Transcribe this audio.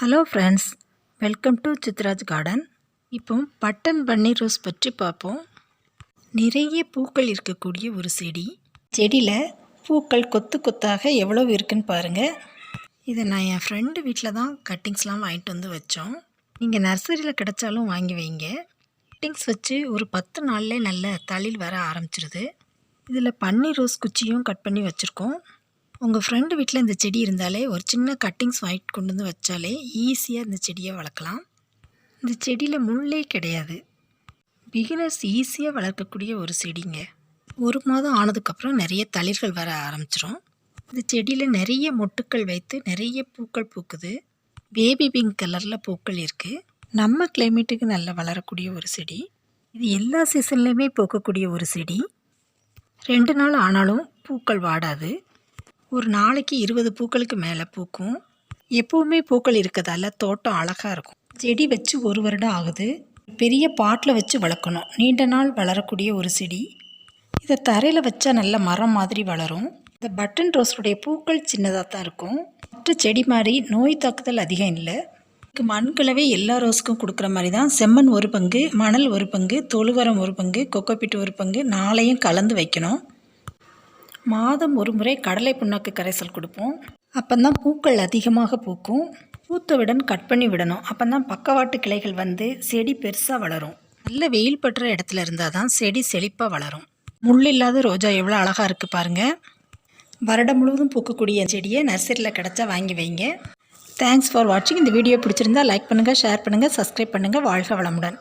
Hello friends welcome to Chitraj garden இப்போ button பன்னீர் rose பற்றி பார்ப்போம். நிறைய பூக்கள் இருக்கக்கூடிய ஒரு செடி. செடியில் பூக்கள் கொத்து கொத்தாக எவ்வளோ இருக்குன்னு பாருங்கள் இதை நான் என் ஃப்ரெண்டு வீட்டில் தான் கட்டிங்ஸ்லாம் வாங்கிட்டு வந்து வச்சோம். நீங்கள் நர்சரியில் கிடைச்சாலும் வாங்கி வைங்க. கட்டிங்ஸ் வச்சு ஒரு பத்து நாள்லேயே நல்ல தளிர் வர ஆரம்பிச்சிருது. இதில் பன்னீர் ரோஸ் குச்சியும் கட் பண்ணி வச்சுருக்கோம். உங்கள் ஃப்ரெண்டு வீட்டில் இந்த செடி இருந்தாலே ஒரு சின்ன கட்டிங்ஸ் வாங்கிட்டு கொண்டு வந்து வச்சாலே ஈஸியாக இந்த செடியை வளர்க்கலாம். இந்த செடியில் முள்ளே கிடையாது. பிகினர்ஸ் ஈஸியாக வளர்க்கக்கூடிய ஒரு செடிங்க. ஒரு மாதம் ஆனதுக்கப்புறம் நிறைய தளிர்கள் வர ஆரம்பிச்சிரும். இந்த செடியில் நிறைய மொட்டுக்கள் வைத்து நிறைய பூக்கள் பூக்குது. பேபி பிங்க் கலரில் பூக்கள் இருக்குது நம்ம கிளைமேட்டுக்கு நல்லா வளரக்கூடிய ஒரு செடி. இது எல்லா சீசன்லேயுமே பூக்கக்கூடிய ஒரு செடி. ரெண்டு நாள் ஆனாலும் பூக்கள் வாடாது. ஒரு நாளைக்கு இருபது பூக்களுக்கு மேலே பூக்கும். எப்போவுமே பூக்கள் இருக்கிறதால தோட்டம் அழகாக இருக்கும். செடி வச்சு ஒரு வருடம் ஆகுது. பெரிய பாட்டில் வச்சு வளர்க்கணும். நீண்ட நாள் வளரக்கூடிய ஒரு செடி. இதை தரையில் வச்சா நல்ல மரம் மாதிரி வளரும். இந்த பட்டன் ரோஸுடைய பூக்கள் சின்னதாக தான் இருக்கும். மற்ற செடி மாதிரி நோய் தாக்குதல் அதிகம் இல்லை. இதுக்கு மண்கலவை எல்லா ரோஸுக்கும் கொடுக்குற மாதிரி தான் செம்மண் ஒரு பங்கு மணல் ஒரு பங்கு தொழுவரம் ஒரு பங்கு கொக்கோப்பிட்டு ஒரு பங்கு நாளையும் கலந்து வைக்கணும். மாதம் ஒரு முறை கடலை புண்ணாக்கு கரைசல் கொடுப்போம். அப்போந்தான் பூக்கள் அதிகமாக பூக்கும். பூத்தவுடன் கட் பண்ணி விடணும். அப்போ தான் பக்கவாட்டு கிளைகள் வந்து செடி பெருசாக வளரும். நல்ல வெயில் பட்டுற இடத்துல இருந்தால் தான் செடி செழிப்பாக வளரும். முள் இல்லாத ரோஜா எவ்வளோ அழகாக இருக்குது பாருங்கள் வருடம் முழுவதும் பூக்கக்கூடிய செடியை நர்சரியில் கிடச்சா வாங்கி வைங்க. தேங்க்ஸ் ஃபார் வாட்சிங் இந்த வீடியோ பிடிச்சிருந்தா லைக் பண்ணுங்கள் ஷேர் பண்ணுங்கள் சப்ஸ்கிரைப் பண்ணுங்கள் வாழ்க வளமுடன்.